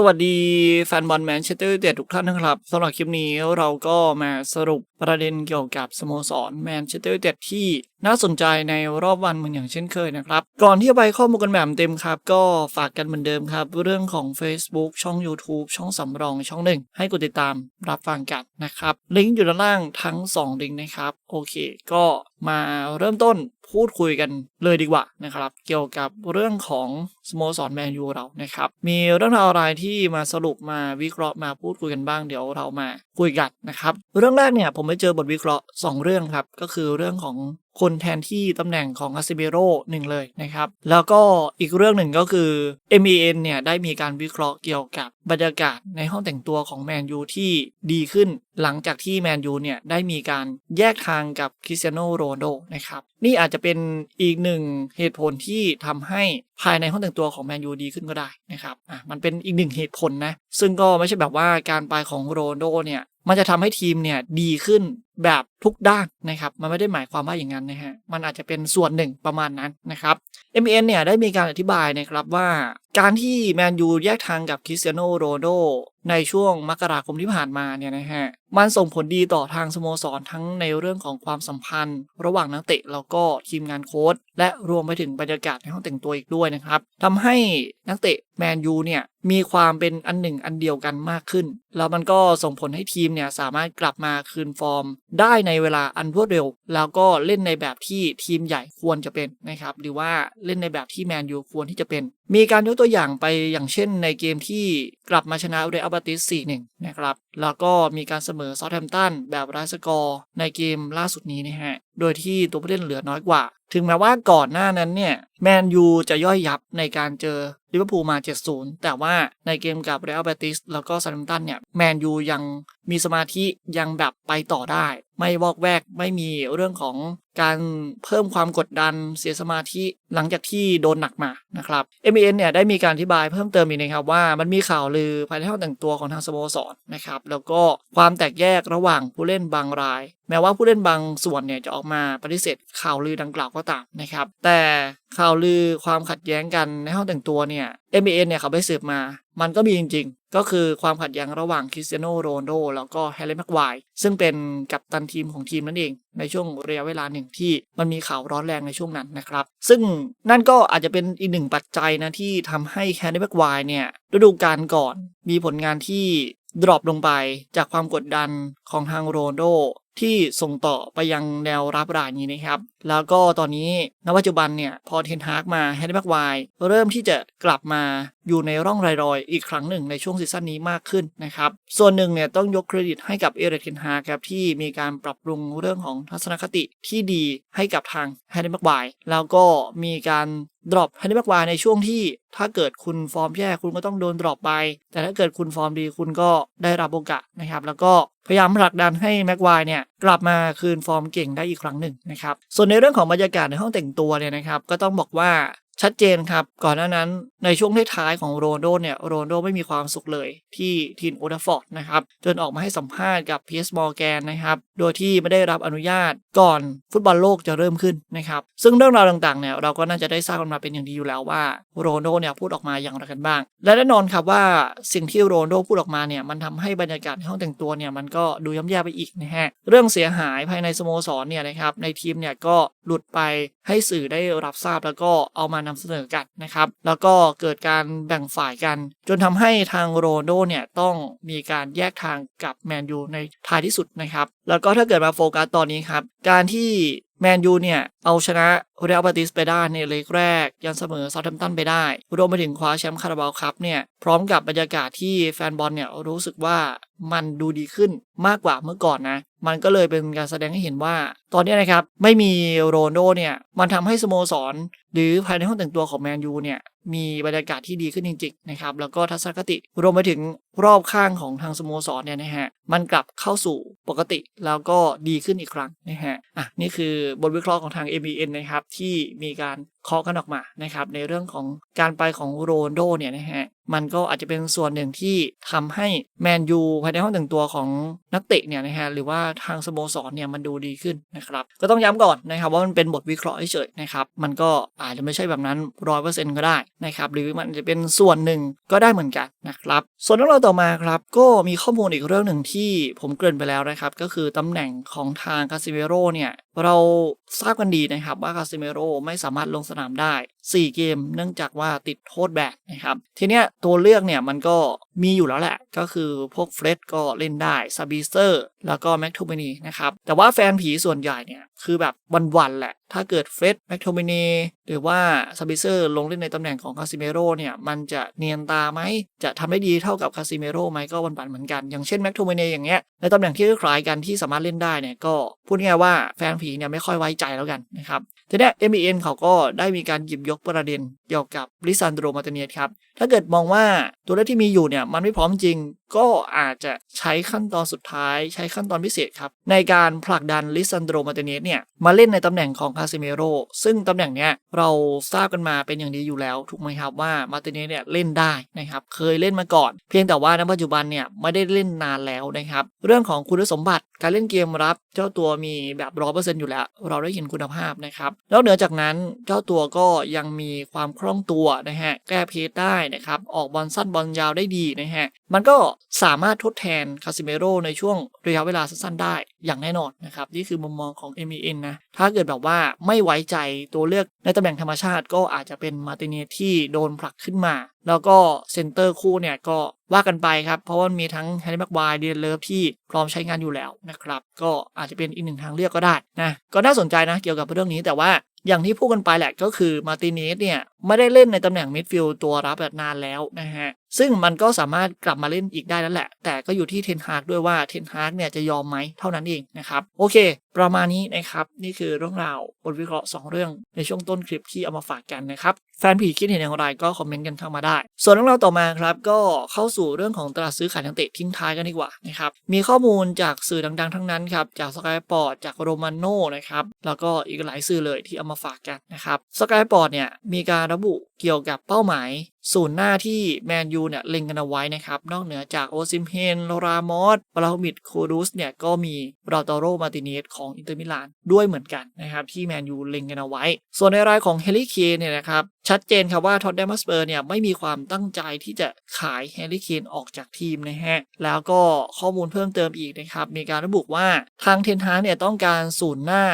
สวัสดีแฟนบอลแมนเชสเตอร์ยูไนเต็ดทุกท่านนะครับสำหรับคลิปนี้เราก็มาสรุปประเด็นเกี่ยวกับสโมสรแมนเชสเตอร์ยูไนเต็ดที่น่าสนใจในรอบวันเหมือนอย่างเช่นเคยนะครับ ก่อนที่จะไปข้อมูลกันแบบเต็มครับ ก็ฝากกันเหมือนเดิมครับ เรื่องของ Facebook ช่อง YouTube ช่องสำรองช่องหนึ่งให้กดติดตามรับฟังกันนะครับ ลิงก์อยู่ด้านล่างทั้ง 2 ลิงก์นะครับ โอเค ก็มาเริ่มต้น พูดคุยกันเลยดีกว่านะครับ เกี่ยวกับเรื่องของสโมสรแมนยูเรานะครับ มีเรื่องราวอะไรที่มาสรุปมาวิเคราะห์มาพูดคุยกันบ้างเดี๋ยวเรามาคุยกันนะครับ เรื่องแรกเนี่ยผมไปเจอบทวิเคราะห์ 2 เรื่องครับ ก็คือเรื่องของ คนแทนที่ตำแหน่งของอาซิเบโร่หนึ่งเลยนะครับ แล้วก็อีกเรื่องหนึ่งก็คือ MEN เนี่ยได้มีการวิเคราะห์เกี่ยวกับบรรยากาศในห้องแต่งตัวของแมนยูที่ดีขึ้น หลังจากที่แมนยูเนี่ยได้มีการแยกทางกับคริสเตียโนโรนโดนะครับ นี่อาจจะเป็นอีกหนึ่งเหตุผลที่ทำให้ภายในห้องแต่งตัวของแมนยูดีขึ้นก็ได้นะครับ อะ มันเป็นอีกหนึ่งเหตุผลนะ ซึ่งก็ไม่ใช่แบบว่าการไปของโรนโดเนี่ย มันจะทำให้ทีมเนี่ยดีขึ้น แบบทุกด้านนะครับ มันไม่ได้หมายความว่าอย่างนั้นนะฮะ มันอาจจะเป็นส่วนหนึ่งประมาณนั้นนะครับ m n เนี่ยได้มีการอธิบายนะครับว่าการที่แมนยูแยกทางกับคริสเตียโนโรโดในช่วงมกราคมที่ผ่านมาเนี่ยนะฮะ มันส่งผลดีต่อทางสโมสรทั้งในเรื่องของความสัมพันธ์ ระหว่างนักเตะแล้วก็ทีมงานโค้ชและรวมไปถึงบรรยากาศในห้องแต่งตัวอีกด้วยนะครับทำให้นักเตะแมนยูเนี่ยมีความเป็นอันหนึ่งอันเดียวกันมากขึ้น แล้วมันก็ส่งผลให้ทีมเนี่ยสามารถกลับมาคืนฟอร์มได้ในเวลาอันรวดเร็ว แล้วก็เล่นในแบบที่ทีมใหญ่ควรจะเป็นนะครับหรือว่าเล่นในแบบที่แมนยูควรที่จะเป็น มีการยกตัวอย่างไปอย่างเช่นในเกมที่กลับมาชนะเรอัลบาติส 4-1 นะครับ แล้วก็มีการเสมอซอแฮมตันแบบไร้สกอร์ในเกมล่าสุดนี้นะฮะ โดยที่ตัวผู้เล่นเหลือน้อยกว่า ถึงแม้ว่าก่อนหน้านั้นเนี่ย แมนยูจะย่อยยับในการเจอลิเวอร์พูลมา 7-0 แต่ว่าในเกมกับเรอัลเบติสแล้วก็ซาร์ตัมตันเนี่ย แมนยูยังมีสมาธิยังแบบไปต่อได้ ไม่วอกแวก ไม่มีเรื่องของการเพิ่มความกดดันเสียสมาธิหลังจากที่โดนหนักมานะครับ m อ็ n เนี่ยได้มีการอธิบายเพิ่มเติมอีกนะครับว่ามันมีข่าวลือภายในห้องแต่งตัวของทางสโมสรนะครับแล้วก็ความแตกแยกระหว่างผู้เล่นบางราย แม้ว่าผู้เล่นบางส่วนเนี่ยจะออกมาปฏิเสธข่าวลือดังกล่าวก็ตามนะครับแต่ข่าวลือความขัดแย้งกันในห้องแต่งตัวเนี่ย m อ็ n เนี่ยเขาไปสืบมา มันก็มีจริง ๆ ก็คือความขัดแย้งระหว่างคริสเตียโนโรนโดแล้วก็แฮร์รี่แม็กควายซึ่งเป็นกัปตันทีมของทีมนั่นเอง ในช่วงระยะเวลาหนึ่งที่มันมีข่าวร้อนแรงในช่วงนั้นนะครับ ซึ่งนั่นก็อาจจะเป็นอีกหนึ่งปัจจัยนะที่ทำให้แฮร์รี่แม็กควายเนี่ยฤดูกาลก่อนมีผลงานที่ดรอปลงไปจากความกดดันของทางโรนโดที่ส่งต่อไปยังแนวรับรายนี้นะครับแล้วก็ตอนนี้ณปัจจุบันเนี่ย พอเทนฮากมาแฮร์รี่แม็กควายเริ่มที่จะกลับมาอยู่ในร่องรอยๆอีกครั้งหนึ่งในช่วงซีซั่นนี้มากขึ้นนะครับ ส่วนหนึ่งเนี่ยต้องยกเครดิตให้กับเอเรกเทนฮากครับที่มีการปรับปรุงเรื่องของทัศนคติที่ดีให้กับทางแฮร์รี่แม็กควายแล้วก็มีการดรอปแฮร์รี่แม็กควายในช่วงที่ถ้าเกิดคุณฟอร์มแย่คุณก็ต้องโดนดรอปไป แต่ถ้าเกิดคุณฟอร์มดีคุณก็ได้รับโอกาสนะครับ แล้วก็พยายามผลักดันให้แม็กควายเนี่ยกลับมาคืนฟอร์มเก่งได้อีกครั้งหนึ่งนะครับส่วนในเรื่องของบรรยากาศในห้องแต่งตัวเนี่ยนะครับก็ต้องบอกว่า ชัดเจนครับ ก่อนหน้านั้นในช่วงท้ายๆของโรนโดเนี่ยโรนโดไม่มีความสุขเลยที่ทีมโอเดฟอร์ดนะครับ จนออกมาให้สัมภาษณ์กับพีเอสมอร์แกนนะครับ โดยที่ไม่ได้รับอนุญาตก่อนฟุตบอลโลกจะเริ่มขึ้นนะครับ ซึ่งเรื่องราวต่างๆเนี่ยเราก็น่าจะได้ทราบกันมาเป็นอย่างดีอยู่แล้วว่าโรนโดเนี่ยพูดออกมาอย่างไรกันบ้าง และแน่นอนครับว่าสิ่งที่โรนโดพูดออกมาเนี่ยมันทำให้บรรยากาศในห้องแต่งตัวเนี่ยมันก็ดูย่ำแย่ไปอีกนะฮะเรื่องเสียหายภายในสโมสรเนี่ยนะครับในทีมเนี่ยก็หลุดไปให้สื่อได้รับทราบแล้วก็เอามานำเสนอกันนะครับ แล้วก็เกิดการแบ่งฝ่ายกัน จนทำให้ทางโรนโดเนี่ยต้องมีการแยกทางกับแมนยูในท้ายที่สุดนะครับ แล้วก็ถ้าเกิดมาโฟกัสตอนนี้ครับ การที่ แมนยูเนี่ย เอาชนะเรอัลบาติสไปได้ในเลกแรก ยันเสมอซาท์แฮมตันไปได้รวมไปถึงคว้าแชมป์คาราบาวครับเนี่ย พร้อมกับบรรยากาศที่แฟนบอลเนี่ยรู้สึกว่ามันดูดีขึ้นมากกว่าเมื่อก่อนนะ มันก็เลยเป็นการแสดงให้เห็นว่า ตอนนี้นะครับ ไม่มีโรนโดเนี่ย มันทำให้สโมสร หรือภายในห้องแต่งตัวของแมนยูเนี่ยมีบรรยากาศที่ดีขึ้นจริงๆนะครับแล้วก็ทัศนคติรวมไปถึง รอบข้างของทางสโมสรเนี่ยนะฮะมันกลับเข้าสู่ปกติแล้วก็ดีขึ้นอีกครั้งนะฮะอะนี่คือบทวิเคราะห์ของทาง m b n นะครับที่มีการเคาะกันออกมานะครับในเรื่องของการไปของโรนโดเนี่ยนะฮะ มันก็อาจจะเป็นส่วนหนึ่งที่ทำให้แมนยูภายในห้องแต่งตัวของนักเตะเนี่ยนะฮะหรือว่าทางสโมสรเนี่ยมันดูดีขึ้นนะครับก็ต้องย้ำก่อนนะครับว่ามันเป็นบทวิเคราะห์เฉยๆนะครับมันก็อาจจะไม่ใช่แบบนั้นร้อยเปอร์เซ็นต์ก็ได้นะครับหรือมันจะเป็นส่วนหนึ่งก็ได้เหมือนกันนะครับส่วนเรื่องราต่อมาครับก็มีข้อมูลอีกเรื่องหนึ่งที่ผมเกริ่นไปแล้วนะครับก็คือตำแหน่งของทางคาซิเมโร่เนี่ยเราทราบกันดีนะครับว่าคาซิเมโร่ไม่สามารถลงสนามได้ 4 เกม เนื่องจากว่าติดโทษแบนนะครับ ทีเนี้ยตัวเลือกเนี่ยมันก็ มีอยู่แล้วแหละ ก็คือพวกเฟรดก็เล่นได้ซาบิเซอร์แล้วก็แม็กโทเมนีนะครับ แต่ว่าแฟนผีส่วนใหญ่เนี่ย คือแบบวันๆแหละ ถ้าเกิดเฟรดแม็กโทเมนีหรือว่าซาบิเซอร์ลงเล่นในตำแหน่งของคาซิเมโร่เนี่ย มันจะเนียนตาไหม จะทำได้ดีเท่ากับคาซิเมโร่ไหมก็วันๆเหมือนกัน อย่างเช่นแม็กโทเมนีอย่างเงี้ยในตำแหน่งที่คล้ายกันที่สามารถเล่นได้เนี่ยก็พูดง่ายว่าแฟนผีเนี่ยไม่ค่อยไว้ใจแล้วกันนะครับทีนี้ย MEN เขาก็ได้มีการหยิบยกประเด็นเกี่ยวกับลิซันโดมาเตเนียครับถ้าเกิดมองว่าตัวเลขที่มีอยู่เนี่ยมันไม่พร้อมจริง ก็อาจจะใช้ขั้นตอนสุดท้าย ใช้ขั้นตอนพิเศษครับ ในการผลักดันลิซันโดมาเตเนสเนี่ยมาเล่นในตำแหน่งของคาซิเมโรซึ่งตำแหน่งเนี้ยเราทราบกันมาเป็นอย่างดีอยู่แล้ว ถูกไหมครับว่ามาเตเนสเนี่ยเล่นได้นะครับเคยเล่นมาก่อน เพียงแต่ว่าณปัจจุบันเนี่ยไม่ได้เล่นนานแล้วนะครับเรื่องของคุณสมบัติการเล่นเกมรับ เจ้าตัวมีแบบร้อเปอร์เซ็นต์อยู่แล้ว เราได้เห็นคุณภาพนะครับแล้วเหนือจากนั้นเจ้าตัวก็ยังมีความคล่องตัวนะฮะแก้เพจได้นะครับออกบอลสั้นบอลยาวได้ดีนะฮะมันก็สามารถทดแทนคาซิเมโรในช่วงระยะเวลาสั้นๆได้อย่างแน่นอนนะครับ นี่คือมุมมองของ m อ n นะ ถ้าเกิดแบบว่าไม่ไว้ใจตัวเลือกในตำแหน่งธรรมชาติก็อาจจะเป็นมาติเนสที่โดนผลักขึ้นมา แล้วก็เซนเตอร์คู่เนี่ยก็ ว่ากันไปครับ เพราะว่ามีทั้งแฮร์รี่แม็กไวร์เดียนเลิฟที่พร้อมใช้งานอยู่แล้วนะครับ ก็อาจจะเป็นอีกหนึ่งทางเลือกก็ได้นะก็น่าสนใจนะเกี่ยวกับเรื่องนี้แต่ว่าอย่างที่พูดกันไปแหละก็คือมาติเนสเนี่ย ไม่ได้เล่นในตำแหน่งมิดฟิลด์ตัวรับแบบนานแล้วนะฮะ ซึ่งมันก็สามารถกลับมาเล่นอีกได้แล้วแหละ แต่ก็อยู่ที่เทนฮากด้วยว่าเทนฮากเนี่ยจะยอมไหมเท่านั้นเองนะครับ โอเค ประมาณนี้นะครับ นี่คือเรื่องราวบทวิเคราะห์ 2 เรื่องในช่วงต้นคลิปที่เอามาฝากกันนะครับแฟนผีคิดเห็นอย่างไรก็คอมเมนต์กันเข้ามาได้ ส่วนเรื่องราวต่อมาครับก็เข้าสู่เรื่องของตลาดซื้อขายนักเตะทิ้งท้ายกันดีกว่านะครับมีข้อมูลจากสื่อดังๆ ทั้งนั้นครับจากสกายปอร์ตจากโรมาโน่นะครับแล้วก็อีกหลายสื่อเลยที่เอามาฝากกันนะครับสกายปอร์ตเนี่ยมีการระบุเกี่ยวกับเป้าหมายศูนย์หน้าที่แมนยูเนี่ยเล็งกันเอาไว้นะครับ นอกเหนือจากโอซิมเฮนโลรามอสบราฮมิดโคดูสเนี่ยก็มีราตโรมาติเนสของอินเตอร์มิลานด้วยเหมือนกันนะครับที่แมนยูเล็งกันเอาไว้ ส่วนในรายของเฮลิเคนเนี่ยนะครับ ชัดเจนครับว่าท็อตแดมัสเปอร์เนี่ยไม่มีความตั้งใจที่จะขายเฮลิเคนออกจากทีมนะฮะ แล้วก็ข้อมูลเพิ่มเติมอีกนะครับ มีการระบุว่าทางเทนฮาเนี่ยต้องการศูนย์หน้า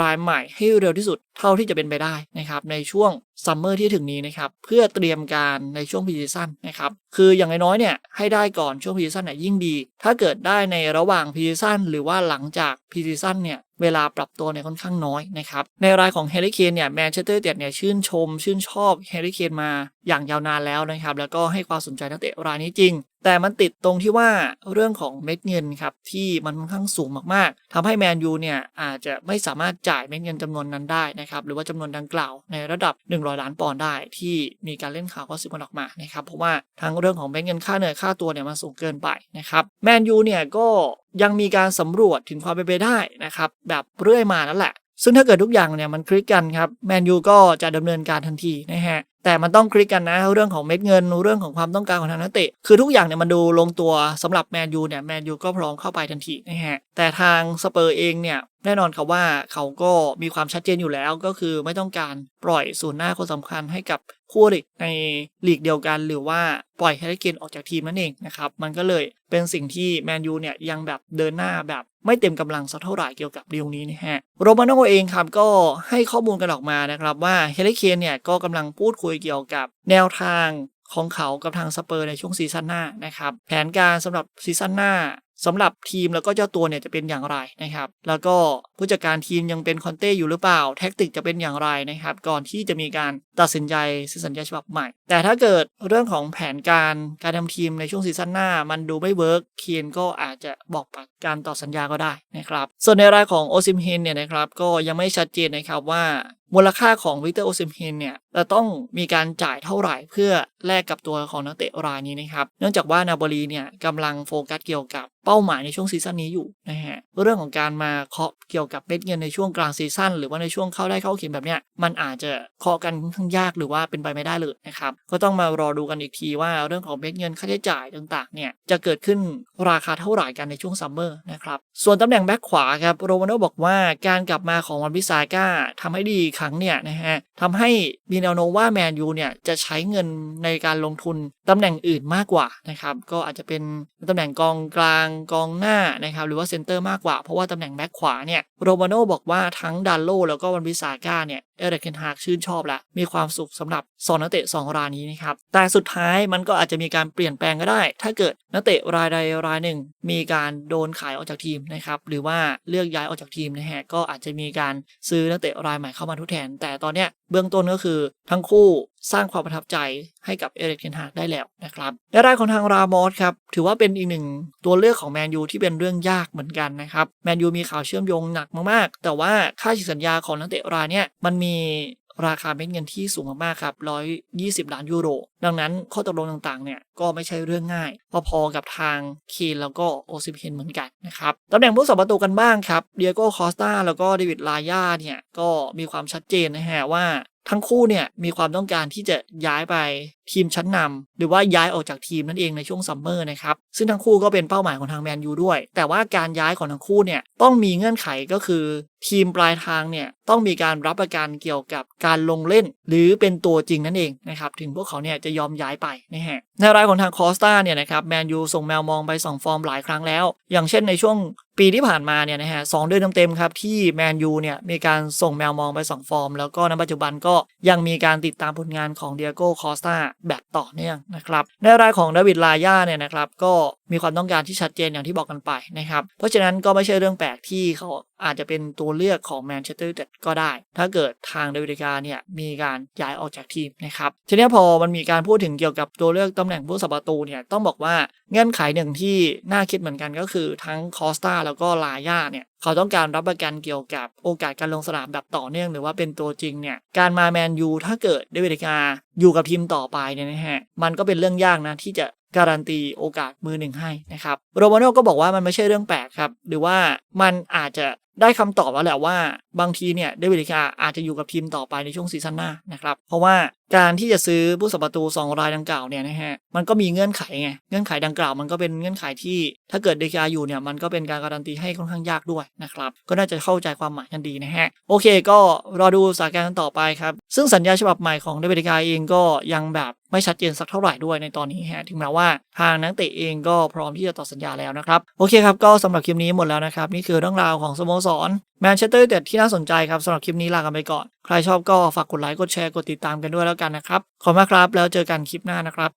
รายใหม่ให้เร็วที่สุดเท่าที่จะเป็นไปได้นะครับ ในช่วงซัมเมอร์ที่ถึงนี้นะครับ เพื่อเตรียมการในช่วงพีซีซั่นนะครับ คืออย่างน้อยๆเนี่ยให้ได้ก่อนช่วงพีซีซั่นเนี่ยยิ่งดี ถ้าเกิดได้ในระหว่างพีซีซั่นหรือว่าหลังจากพีซีซั่นเนี่ย เวลาปรับตัวเนี่ยค่อนข้างน้อยนะครับในรายของเฮลิเคนเนี่ยแมนเชสเตอร์เดเนี่ยชื่นชม ชื่นชอบเฮลิเคนมาอย่างยาวนานแล้วนะครับแล้วก็ให้ความสนใจนักเตะรายนี้จริง แต่มันติดตรงที่ว่าเรื่องของเม็ดเงินครับที่มันค่อนข้างสูงมากๆทำให้แมนยูเนี่ยอาจจะไม่สามารถจ่ายเม็ดเงินจำนวนนั้นได้นะครับหรือว่าจำนวนดังกล่าวในระดับ 100 ล้านปอนด์ได้ที่มีการเล่นข่าวก็สืบมันออกมานะครับเพราะว่าทั้งเรื่องของเม็ดเงินค่าเหนื่อยค่าตัวเนี่ยมันสูงเกินไปนะครับแมนยูเนี่ยก็ยังมีการสำรวจถึงความเป็นไปได้นะครับแบบเรื่อยมานั่นแหละซึ่งถ้าเกิดทุกอย่างเนี่ยมันคลิกกันครับแมนยูก็จะดำเนินการทันทีนะฮะ แต่มันต้องคลิกกันนะ เรื่องของเม็ดเงินเรื่องของความต้องการของทางนักเตะคือทุกอย่างเนี่ยมันดูลงตัวสำหรับแมนยูเนี่ยแมนยูก็พร้อมเข้าไปทันทีนะฮะแต่ทางสเปอร์เองเนี่ยแน่นอนครับว่าเขาก็มีความชัดเจนอยู่แล้วก็คือไม่ต้องการปล่อยศูนย์หน้าคนสำคัญให้กับ คู่อริในลีกเดียวกัน หรือว่าปล่อยแฮร์รี่เคนออกจากทีมนั่นเองนะครับมันก็เลยเป็นสิ่งที่แมนยูเนี่ยยังแบบเดินหน้าแบบไม่เต็มกำลังสักเท่าไหร่เกี่ยวกับดีลนี้นะฮะโรมาโนเองครับก็ให้ข้อมูลกันออกมานะครับว่าเฮร์รี่เคนเนี่ยก็กำลังพูดคุยเกี่ยวกับแนวทางของเขากับทางสเปอร์ในช่วงซีซั่นหน้านะครับแผนการสำหรับซีซั่นหน้า สำหรับทีมแล้วก็เจ้าตัวเนี่ยจะเป็นอย่างไรนะครับ แล้วก็ผู้จัดการทีมยังเป็นคอนเต้อยู่หรือเปล่า แท็กติกจะเป็นอย่างไรนะครับ ก่อนที่จะมีการตัดสินใจซื้อสัญญาฉบับใหม่ แต่ถ้าเกิดเรื่องของแผนการการทำทีมในช่วงซีซั่นหน้า มันดูไม่เวิร์กเคียนก็อาจจะบอกปัดการต่อสัญญาก็ได้นะครับ ส่วนในรายของโอซิมเฮนเนี่ยนะครับก็ยังไม่ชัดเจนนะครับว่ามูลค่าของวิกเตอร์โอซิมเฮนเนี่ยจะต้องมีการจ่ายเท่าไหร่เพื่อแลกกับตัวของนักเตะรายนี้นะครับ เนื่องจากว่านาบลีเนี่ยกำลังโฟกัสเกี่ยวกับเป้าหมายในช่วงซีซั่นนี้อยู่นะฮะเรื่องของการมาเคาะเกี่ยวกับเม็ดเงินในช่วงกลางซีซั่นหรือว่าในช่วงเข้าได้เข้าเข็มแบบเนี้ยมันอาจจะเคาะกันค่อนข้งยากหรือว่าเป็นไปไม่ได้เลยนะครับก็ต้องมารอดูกันอีกทีว่าเรื่องของเม็ดเงินค่าใช้จ่ายต่างๆเนี่ยจะเกิดขึ้นราคาเท่าไหร่กันในช่วงซัมเมอร์นะครับส่วนตำแหน่งแบ็คขวาครับโรมาโนบอกว่าการกลับมาของวันพิซาก้าทำให้ดีครั้งเนี่ยนะฮะทำให้มีแนวโน้มว่าแมนยูเนี่ยจะใช้เงินในการลงทุนตำแหน่งอื่นมากกว่านะครับก็อาจจะเป็นตำแหน่งกองกลางกองหน้านะครับหรือว่าเซนเตอร์มากกว่า เพราะว่าตำแหน่งแบ็คขวาเนี่ยโรมาโนบอกว่าทั้งดันโลแล้วก็วันพิซาก้าเนี่ยเอเดรกเคนฮากชื่นชอบและ มีความสุขสำหรับสองนักเตะสองรายนี้นะครับ แต่สุดท้ายมันก็อาจจะมีการเปลี่ยนแปลงก็ได้ ถ้าเกิดนักเตะรายใดรายหนึ่ง มีการโดนขายออกจากทีมนะครับหรือว่าเลือกย้ายออกจากทีมนะฮะก็อาจจะมีการซื้อนักเตะรายใหม่เข้ามาทดแทน แต่ตอนเนี้ยเบื้องต้นก็คือทั้งคู่ สร้างความประทับใจให้กับเอริกเทนฮากได้แล้วนะครับในรายของทางรามอสครับถือว่าเป็นอีกหนึ่งตัวเลือกของแมนยูที่เป็นเรื่องยากเหมือนกันนะครับแมนยูมีข่าวเชื่อมโยงหนักมากๆ แต่ว่าค่าฉีกสัญญาของนักเตะรายเนี้ยมันมีราคาเม็ดเงินที่สูงมากๆครับ 120 ล้านยูโร ดังนั้นข้อตกลงต่างๆ เนี่ย ก็ไม่ใช่เรื่องง่าย พอๆ กับทางเคนแล้วก็โอซิเพนเหมือนกันนะครับ ตำแหน่งผู้สัประตูกันบ้างครับ เดียโก้ คอสตาแล้วก็เดวิด ลาย่าเนี่ย ก็มีความชัดเจนนะฮะว่า ทั้งคู่เนี่ยมีความต้องการที่จะย้ายไปทีมชั้นนำหรือว่าย้ายออกจากทีมนั่นเองในช่วงซัมเมอร์นะครับซึ่งทั้งคู่ก็เป็นเป้าหมายของทางแมนยูด้วย แต่ว่าการย้ายของทั้งคู่เนี่ยต้องมีเงื่อนไขก็คือ ทีมปลายทางเนี่ยต้องมีการรับประกันเกี่ยวกับการลงเล่น หรือเป็นตัวจริงนั่นเองนะครับถึงพวกเขาเนี่ยจะยอมย้ายไปนะฮะในรายของทางคอสตาเนี่ยนะครับแมนยูส่งแมวมองไป2ฟอร์มหลายครั้งแล้ว อย่างเช่นในช่วงปีที่ผ่านมาเนี่ยนะฮะสองเดือนเต็มๆครับที่แมนยูเนี่ยมีการส่งแมวมองไป 2 ฟอร์ม แล้วก็ในปัจจุบันก็ยังมีการติดตามผลงานของเดียโก้คอสตาแบบต่อเนื่องนะครับในรายของดาวิดลาย่าเนี่ยนะครับก็มีความต้องการที่ชัดเจนอย่างที่บอกกันไปนะครับเพราะฉะนั้นก็ไม่ใช่เรื่องแปลกที่เขา อาจจะเป็นตัวเลือกของแมนเชสเตอร์ยูไนเต็ดก็ได้ ถ้าเกิดทางเดวิดกาเนี่ยมีการย้ายออกจากทีมนะครับทีนี้พอมันมีการพูดถึงเกี่ยวกับตัวเลือกตำแหน่งผู้สับประตูเนี่ยต้องบอกว่าเงื่อนไขหนึ่งที่น่าคิดเหมือนกันก็คือทั้งคอสตาแล้วก็ลาย่าเนี่ยเขาต้องการรับประกันเกี่ยวกับโอกาสการลงสนามแบบต่อเนื่องหรือว่าเป็นตัวจริงเนี่ยการมาแมนยูถ้าเกิดเดวิดกาอยู่กับทีมต่อไปเนี่ยนะฮะมันก็เป็นเรื่องยากนะที่จะการันตีโอกาสมือหนึ่งให้นะครับโรมาโน่ก็บอกว่ามันไม่ใช่เรื่องแปลกครับ หรือว่ามันอาจจะได้คำตอบแล้วแหละว่าบางทีเนี่ยเดวิดกาอาจจะอยู่กับทีมต่อไปในช่วงซีซั่นหน้านะครับ เพราะว่าการที่จะซื้อผู้สัประตู 2 รายดังกล่าวเนี่ยนะฮะมันก็มีเงื่อนไขไงเงื่อนไขดังกล่าวมันก็เป็นเงื่อนไขที่ ถ้าเกิดเดกาอยู่เนี่ยมันก็เป็นการการันตีให้ค่อนข้างยากด้วยนะครับก็น่าจะเข้าใจความหมายกันดีนะฮะโอเค ก็รอดูสถานการณ์ต่อไปครับซึ่งสัญญาฉบับใหม่ของเดวิดกาเองก็ยังแบบไม่ชัดเจนสักเท่าไหร่ด้วยในตอนนี้ฮะถึงแม้ว่าทางนักเตะเองก็พร้อมที่จะต่อสัญญาแล้วนะครับโอเคครับก็สำหรับคลิปนี้หมดแล้วนะครับนี่คือเรื่องราวของสโมสรแมนเชสเตอร์ยูไนเต็ดที่น่าสนใจครับสำหรับคลิปนี้ลากันไปก่อน ใครชอบก็ฝากกดไลค์กดแชร์กดติดตามกันด้วยแล้วกันนะครับ ขอบคุณมากครับ แล้วเจอกันคลิปหน้านะครับ